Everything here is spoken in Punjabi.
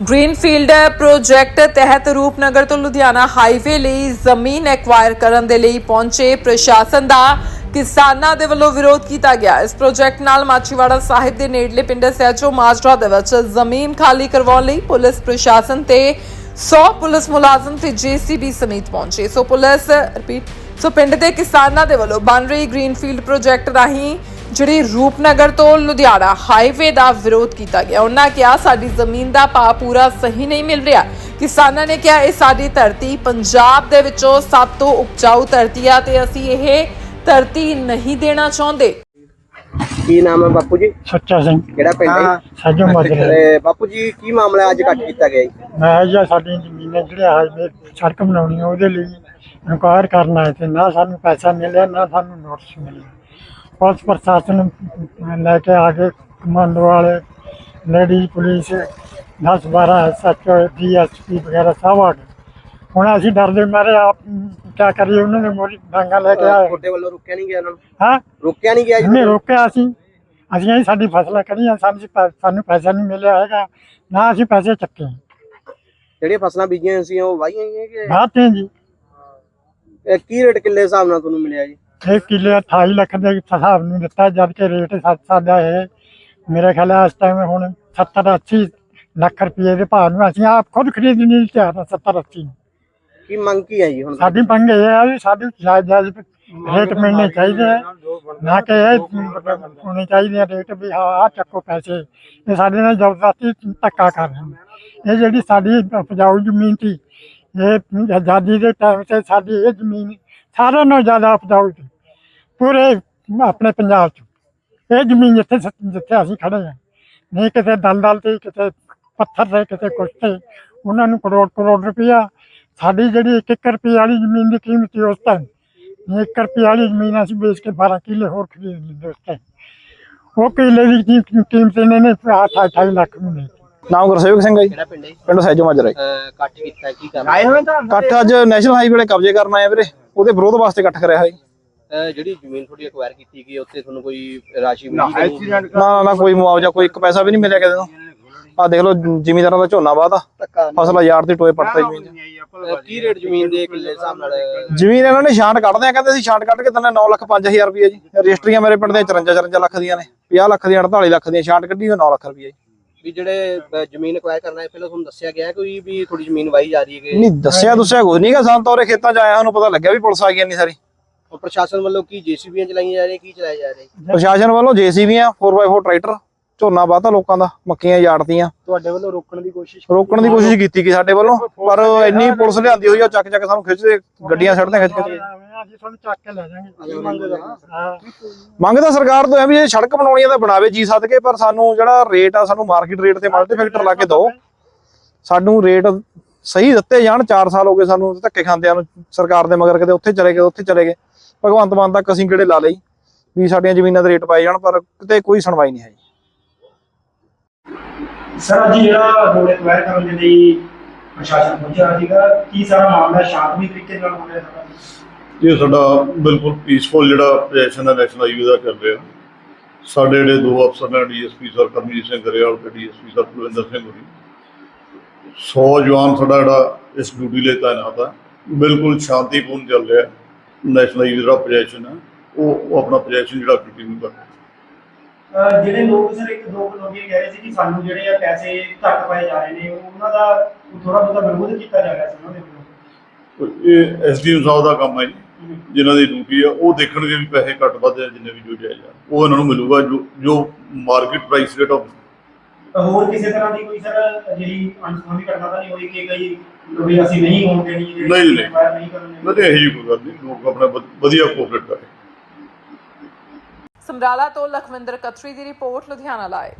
ਗ੍ਰੀਨਫੀਲਡ ਪ੍ਰੋਜੈਕਟ ਤਹਿਤ ਰੂਪਨਗਰ ਤੋਂ ਲੁਧਿਆਣਾ ਹਾਈਵੇ ਲਈ ਜ਼ਮੀਨ ਐਕਵਾਇਰ ਕਰਨ ਦੇ ਲਈ ਪਹੁੰਚੇ ਪ੍ਰਸ਼ਾਸਨ ਦਾ ਕਿਸਾਨਾਂ ਦੇ ਵੱਲੋਂ ਵਿਰੋਧ ਕੀਤਾ ਗਿਆ। ਇਸ ਪ੍ਰੋਜੈਕਟ ਨਾਲ ਮਾਛੀਵਾੜਾ ਸਾਹਿਬ ਦੇ ਨੇੜਲੇ ਪਿੰਡ ਸਹਿਜੋ ਮਾਜਰਾ ਦੇ ਵਿੱਚ ਜ਼ਮੀਨ ਖਾਲੀ ਕਰਵਾਉਣ ਲਈ ਪੁਲਿਸ ਪ੍ਰਸ਼ਾਸਨ ਤੇ 100 ਪੁਲਿਸ ਮੁਲਾਜ਼ਮ ਤੇ ਜੀਸੀਬੀ ਸਮੇਤ ਪਹੁੰਚੇ। ਸੋ ਪੁਲਿਸ, ਰਿਪੀਟ, ਸੋ ਪਿੰਡ ਦੇ ਕਿਸਾਨਾਂ ਦੇ ਵੱਲੋਂ ਬਣ ਰਹੀ ਗ੍ਰੀਨਫੀਲਡ ਪ੍ਰੋਜੈਕਟ ਰਾਹੀਂ ਜਿਹੜੀ ਰੂਪਨਗਰ ਤੋਂ ਲੁਧਿਆਣਾ ਹਾਈਵੇ ਦਾ ਵਿਰੋਧ ਕੀਤਾ ਗਿਆ। ਉਹਨਾਂ ਕਿਹਾ ਸਾਡੀ ਜ਼ਮੀਨ ਦਾ ਭਾਅ ਪੂਰਾ ਸਹੀ ਨਹੀਂ ਮਿਲ ਰਿਹਾ। ਕਿਸਾਨਾਂ ਨੇ ਕਿਹਾ ਇਹ ਸਾਡੀ ਧਰਤੀ ਪੰਜਾਬ ਦੇ ਵਿੱਚੋਂ ਸਭ ਤੋਂ ਉਪਜਾਊ ਧਰਤੀ ਆ ਤੇ ਅਸੀਂ ਇਹ ਧਰਤੀ ਨਹੀਂ ਦੇਣਾ ਚਾਹੁੰਦੇ। ਕੀ ਨਾਮ ਹੈ ਬਾਪੂ ਜੀ? ਸੱਚਾ ਸਿੰਘ। ਕਿਹੜਾ ਪਿੰਡ ਹੈ? ਸਾਜੋ ਮਾਜਰੇ। ਤੇ ਬਾਪੂ ਜੀ ਕੀ ਮਾਮਲਾ ਅੱਜ ਕੱਟ ਕੀਤਾ ਗਿਆ ਜੀ? ਮੈਂ ਜਾਂ ਸਾਡੀ ਜ਼ਮੀਨਾਂ ਜਿਹੜੇ ਹਾਈਵੇ ਸੜਕ ਬਣਾਉਣੀ ਆ ਉਹਦੇ ਲਈ ਇਨਕੁਆਇਰ ਕਰਨ ਆਏ ਤੇ ਨਾ ਸਾਨੂੰ ਪੈਸਾ ਮਿਲਿਆ ਨਾ ਸਾਨੂੰ ਨੋਟਿਸ ਮਿਲਿਆ। ਪੁਲਿਸ ਪ੍ਰਸ਼ਾਸਨ ਲੈ ਕੇ ਆ ਕੇ ਕਮਾਂਡੋ ਵਾਲੇ ਲੇਡੀ ਪੁਲਿਸ 10 12 ਐਸਐਚਓ ਡੀਐਸਪੀ ਵਗੈਰਾ ਸਭ ਆ ਗਏ। ਹੁਣ ਅਸੀਂ ਡਰਦੇ ਮਾਰੇ ਆਪ ਕੀ ਕਰੀਏ ਉਹਨਾਂ ਨੇ ਮੋਰੀ ਡਾਂਗਾ ਲੈ ਕੇ ਆਏ। ਤੁਹਾਡੇ ਵੱਲੋਂ ਰੁਕਿਆ ਨਹੀਂ ਗਿਆ ਉਹਨਾਂ ਨੂੰ? ਹਾਂ? ਰੁਕਿਆ ਨਹੀਂ ਗਿਆ ਜੀ ਇਹਨੇ ਰੋਕਿਆ ਅਸੀਂ। ਅਸੀਂ ਇਹ ਸਾਡੀ ਫਸਲਾਂ ਕਰੀਆਂ ਸਾਨੂੰ ਸਾਨੂੰ ਪੈਸਾ ਨਹੀਂ ਮਿਲਿਆ ਹੈਗਾ ਨਾ ਅਸੀਂ ਪੈਸੇ ਚੱਕੇ। ਜਿਹੜੀਆਂ ਫਸਲਾਂ ਬੀਜੀਆਂ ਸੀ ਉਹ ਵਾਹੀਆਂ ਗਈਆਂ ਕਿ ਬਾਤੇ ਜੀ। ਇਹ ਕੀ ਰੇਟ ਕਿੱਲੇ ਹਿਸਾਬ ਨਾਲ ਤੁਹਾਨੂੰ ਮਿਲਿਆ ਜੀ? ਇਹ ਕਿੱਲੇ 28 ਲੱਖ ਦੇ ਹਿਸਾਬ ਨੂੰ ਦਿੱਤਾ ਜਦ ਕਿ ਰੇਟ ਸਾ- ਸਾਡਾ ਇਹ। ਮੇਰੇ ਖਿਆਲ ਇਸ ਟਾਈਮ ਹੁਣ 70 80 ਲੱਖ ਰੁਪਏ ਦੇ ਭਾਅ ਨੂੰ ਅਸੀਂ ਆਪ ਖੁਦ ਖਰੀਦ ਨਹੀਂ ਤਿਆਰ ਹਾਂ 70 80 ਨੂੰ। ਕੀ ਮੰਗ ਕੀ ਹੈ ਜੀ ਹੁਣ? ਸਾਡੀ ਮੰਗ ਇਹ ਹੈ ਵੀ ਸਾਡੀ ਜਾਇਜ਼ ਜਾਇਜ਼ ਰੇਟ ਮਿਲਣੇ ਚਾਹੀਦੇ ਹੈ। ਨਾ ਕਿ ਇਹ ਹੋਣੇ ਚਾਹੀਦੇ ਆ ਰੇਟ ਵੀ ਹਾਂ ਆਹ ਚੱਕੋ ਪੈਸੇ। ਇਹ ਸਾਡੇ ਨਾਲ ਜ਼ਬਰਦਸਤੀ ਧੱਕਾ ਕਰ ਰਹੇ ਨੇ। ਇਹ ਜਿਹੜੀ ਸਾਡੀ ਉਪਜਾਊ ਜ਼ਮੀਨ ਸੀ ਇਹ ਆਜ਼ਾਦੀ ਦੇ ਟਾਈਮ ਤੇ ਸਾਡੀ ਇਹ ਜ਼ਮੀਨ ਸਾਰਿਆਂ ਨਾਲੋਂ ਜ਼ਿਆਦਾ ਉਪਜਾਊ ਸੀ। ਪੂਰੇ ਆਪਣੇ ਪੰਜਾਬ 'ਚ। ਇਹ ਜ਼ਮੀਨ ਜਿੱਥੇ ਜਿੱਥੇ ਅਸੀਂ ਖੜੇ ਹਾਂ। ਨਹੀਂ ਕਿਤੇ ਦਲਦਲ ਤੇ ਕਿਤੇ ਪੱਥਰ ਤੇ ਕਿਤੇ ਕੁਛ ਤੇ। ਉਹਨਾਂ ਨੂੰ ਕਰੋੜ ਕਰੋੜ ਰੁਪਇਆ। ਸਾਡੀ ਜਿਹੜੀ 1 ਰੁਪਏ ਵਾਲੀ ਜ਼ਮੀਨ ਦੀ ਕੀਮਤ ਸੀ ਉਸ ਟਾਈਮ 1 ਰੁਪਏ ਵਾਲੀ ਜ਼ਮੀਨ ਅਸੀਂ ਵੇਚ ਕੇ 12 ਕਿੱਲੇ ਹੋਰ ਖਰੀਦ ਲਈ ਉਸ ਟਾਈਮ ਉਹ ਕਿੱਲੇ ਦੀ ਕੀ- ਕੀਮਤ ਇਹਨਾਂ ਨੇ 28 ਲੱਖ ਨੂੰ ਲਈ ਨਾਮ ਗੁਰਸੇਵਕ ਸਿੰਘ ਹੈ ਜੀ। ਕਿਹੜਾ ਪਿੰਡ ਹੈ ਪਿੰਡ ਸੈਜੋ ਮਾਜਰਾ ਜੀ ਕੱਟ ਕੀਤਾ ਕੀ ਕਰਨਾ? ਆਏ ਹੋਏ ਤਾਂ। ਇਕੱਠ ਅੱਜ ਨੈਸ਼ਨਲ ਹਾਈਵੇ ਵਾਲੇ ਕਬਜ਼ੇ ਕਰਨ ਆਏ ਵੀਰੇ। ਉਹਦੇ ਵਿਰੋਧ ਵਾਸਤੇ ਇਕੱਠ ਕਰਿਆ ਹੈ ਜੀ ਜਿਹੜੀ ਜ਼ਮੀਨ ਤੁਹਾਡੀ ਅਕਵਾਇਰ ਕੀਤੀ ਗਈ ਉੱਤੇ ਤੁਹਾਨੂੰ ਕੋਈ ਰਾਸ਼ੀ ਮਿਲੀ ਨਾ ਨਾ ਨਾ ਕੋਈ ਮੁਆਵਜ਼ਾ ਕੋਈ ਇੱਕ ਪੈਸਾ ਵੀ ਨਹੀਂ ਮਿਲਿਆ ਕਿਸੇ ਨੂੰ। ਆ ਦੇਖ ਲਓ ਜ਼ਿਮੀਦਾਰਾਂ ਦਾ ਝੋਨਾ ਵਾਦਾ ਫਸਲ ਯਾਰ ਦੀ ਟੋਏ ਪੜਤਾ ਜ਼ਮੀਨ 'ਚ। ਕੀ ਰੇਟ ਜ਼ਮੀਨ ਦੇ ਕਿੱਲੇ ਹਿਸਾਬ ਨਾਲ? ਜ਼ਮੀਨ ਇਹਨਾਂ ਨੇ ਛਾਂਟ ਕੱਢਦੇ ਆ ਕਹਿੰਦੇ ਸੀ ਛਾਂਟ ਕੱਢ ਕੇ ਦਿੰਦੇ 9 ਲੱਖ 5000 ਰੁਪਏ ਜੀ। ਰਜਿਸਟਰੀਆਂ ਮੇਰੇ ਪਿੰਡ ਦੇ 54 54 ਲੱਖ ਦੀਆਂ ਨੇ 50 ਲੱਖ ਦੀਆਂ 48 ਲੱਖ ਦੀਆਂ ਛਾਂਟ ਕੱਢੀ ਉਹ 9 ਲੱਖ ਰੁਪਏ ਜੀ। ਵੀ ਜਿਹੜੇ ਅ, ਜ਼ਮੀਨ ਅਕਵਾਇਰ ਕਰਨਾ ਹੈ ਪਹਿਲਾਂ ਤੁਹਾਨੂੰ ਦੱਸਿਆ ਗਿਆ ਹੈ ਕੋਈ ਵੀ ਥੋੜੀ ਜ਼ਮੀਨ ਵਾਹੀ ਜਾ ਰਹੀ ਹੈ ਕਿ ਨਹੀਂ ਦੱਸਿਆ ਦੁੱਸਿਆ ਕੁਝ ਨਹੀਂਗਾ ਸਾਨੂੰ ਤਾਂ ਉਰੇ ਖੇਤਾਂ 'ਚ ਆਇਆ ਸਾਨੂੰ ਪਤਾ ਲੱਗਿਆ ਵੀ ਪੁਲਿਸ ਆ ਗਈ ਇੰਨੀ ਸਾਰੀ। ਉਹ ਪ੍ਰਸ਼ਾਸਨ ਵੱਲੋਂ ਕੀ ਜੀਸੀਬੀਆਂ ਚਲਾਈਆਂ ਜਾ ਰਹੀਆਂ ਕੀ ਚਲਾਇਆ ਜਾ ਰਿਹਾ? ਪ੍ਰਸ਼ਾਸਨ ਵੱਲੋਂ ਜੀਸੀਬੀਆਂ 4x4 ਟਰੈਕਟਰ ਝੋਨਾ ਵਾਤਾ ਲੋਕਾਂ ਦਾ ਮੱਕੀਆਂ ਯਾੜਤੀਆਂ ਤੁਹਾਡੇ ਵੱਲੋਂ ਰੋਕਣ ਦੀ ਕੋਸ਼ਿਸ਼ ਰੋਕਣ ਦੀ ਕੋਸ਼ਿਸ਼ ਕੀਤੀ ਗਈ ਸਾਡੇ ਵੱਲੋਂ ਪਰ ਇੰਨੀ ਪੁਲਿਸ ਲਿਆਂਦੀ ਹੋਈ ਆ ਚੱਕ ਚੱਕ ਸਾਨੂੰ ਖਿੱਚਦੇ ਗੱਡੀਆਂ ਸੜਦੇ ਖਿੱਚ ਕੇ। ਅਸੀਂ ਤੁਹਾਨੂੰ ਚੱਕ ਕੇ ਲੈ ਜਾਵਾਂਗੇ ਹਾਂ ਮੰਗ ਤਾਂ ਸਰਕਾਰ ਤੋਂ ਹੈ ਵੀ ਇਹ ਸੜਕ ਬਣਾਉਣੀ ਆ ਤਾਂ ਬਣਾਵੇ ਜੀ ਸਦਕੇ ਪਰ ਸਾਨੂੰ ਜਿਹੜਾ ਰੇਟ ਆ ਸਾਨੂੰ ਮਾਰਕੀਟ ਰੇਟ ਤੇ ਮਲਟੀ ਫੈਕਟਰ ਲਾ ਕੇ ਦਿਓ। ਸਾਨੂੰ ਰੇਟ ਸਹੀ ਦਿੱਤੇ ਜਾਣ 4 ਸਾਲ ਹੋ ਗਏ ਸਾਨੂੰ ਧੱਕੇ ਖਾਂਦਿਆਂ ਨੂੰ ਸਰਕਾਰ ਦੇ ਮਗਰ ਕਦੇ ਉੱਥੇ ਚਲੇ ਗਏ ਉੱਥੇ ਚਲੇ ਗਏ। ਭਗਵੰਤ ਮਾਨ ਤੱਕ ਅਸੀਂ ਕਿਹੜੇ ਲਾ ਲਈ? ਵੀ ਸਾਡੀਆਂ ਜ਼ਮੀਨਾਂ ਦੇ ਰੇਟ ਪਾਏ ਜਾਣ ਪਰ ਕਿਤੇ ਕੋਈ ਸੁਣਵਾਈ ਨਹੀਂ ਹੈ ਜੀ ਸਰ, ਅੱਜ ਜਿਹੜਾ ਰੋਡ ਐਕਵਾਇਰ ਕਰਨ ਦੇ ਲਈ ਪ੍ਰਸ਼ਾਸਨ ਪਹੁੰਚਿਆ ਸੀਗਾ ਕੀ ਸਾਰਾ ਮਾਮਲਾ ਸ਼ਾਂਤਮਈ ਤਰੀਕੇ ਨਾਲ ਹੋ ਰਿਹਾ ਸਾਰਾ? ਇਹ ਸਾਡਾ ਬਿਲਕੁਲ ਪੀਸਫੁਲ ਜਿਹੜਾ ਪ੍ਰੋਜੈਕਸ਼ਨ ਹੈ ਨੈਸ਼ਨਲ ਹਾਈਵੇ ਦਾ ਕਰ ਰਿਹਾ। ਸਾਡੇ ਜਿਹੜੇ ਦੋ ਅਫਸਰ ਨੇ, ਡੀਐਸਪੀ ਸਰ ਕਰਮਜੀਤ ਸਿੰਘ ਗਰੇਵਾਲ ਤੇ ਡੀਐਸਪੀ ਸਰ ਕੁਲਵਿੰਦਰ ਸਿੰਘ ਹੋਰੀ। 100 ਜਵਾਨ ਸਾਡਾ ਜਿਹੜਾ ਇਸ ਡਿਊਟੀ ਲਈ ਤਾਇਨਾਤ ਹੈ। ਬਿਲਕੁਲ ਸ਼ਾਂਤੀਪੂਰਨ ਚੱਲ ਰਿਹਾ ਨੈਸ਼ਨਲ ਹਾਈਵੇ ਦਾ ਪ੍ਰੋਜੈਕਸ਼ਨ ਹੈ। ਉਹ ਆਪਣਾ ਪ੍ਰੋਜੈਕਸ਼ਨ ਜਿਹੜਾ ਕੰਟੀਨਿਊ ਕਰ ਰਿਹਾ। ਜਿਹੜੇ ਲੋਕ ਸਰ ਇੱਕ ਦੋ ਲੋਕ ਇਹ ਕਹਿ ਰਹੇ ਸੀ ਕਿ ਸਾਨੂੰ ਜਿਹੜੇ ਆ ਪੈਸੇ ਘੱਟ ਪਾਏ ਜਾ ਰਹੇ ਨੇ ਉਹਨਾਂ ਦਾ ਥੋੜਾ ਬਹੁਤਾ ਵਿਰੋਧ ਕੀਤਾ ਜਾ ਰਿਹਾ ਸੀ ਉਹਨਾਂ ਦੇ ਵੱਲੋਂ। ਇਹ ਐਸਡੀਐਮ ਸਾਹਿਬ ਦਾ ਕੰਮ ਹੈ ਜੀ ਜਿਨ੍ਹਾਂ ਦੀ ਡਿਊਟੀ ਆ ਉਹ ਦੇਖਣਗੇ ਵੀ ਪੈਸੇ ਘੱਟ ਵੱਧ ਆ ਜਿੰਨੇ ਵੀ ਜੋ ਜਾਇਜ਼ ਆ। ਉਹ ਇਹਨਾਂ ਨੂੰ ਮਿਲੂਗਾ ਜੋ ਜੋ ਮਾਰਕੀਟ ਪ੍ਰਾਈਸ ਰੇਟ ਆਫ ਹੋਰ ਕਿਸੇ ਤਰ੍ਹਾਂ ਦੀ ਕੋਈ ਸਰ ਜਿਹੜੀ ਅਨਸੁਣੀ ਘਟਨਾ ਤਾਂ ਨਹੀਂ ਹੋਈ ਕਿ ਕਈ ਵੀ ਅਸੀਂ ਨਹੀਂ ਹੋਣ ਦੇਣੀ ਨਹੀਂ, ਨਹੀਂ। ਨਹੀਂ ਇਹੋ ਕੋਈ ਗੱਲ ਨਹੀਂ ਲੋਕ ਆਪਣਾ ਵਧ- ਵਧੀਆ ਕੋਆਪਰੇਟ ਕਰੇ ਸਮਰਾਲਾ ਤੋਂ ਲਖਵਿੰਦਰ ਕਤਰੀ ਦੀ ਰਿਪੋਰਟ ਲੁਧਿਆਣਾ ਲਾਏ।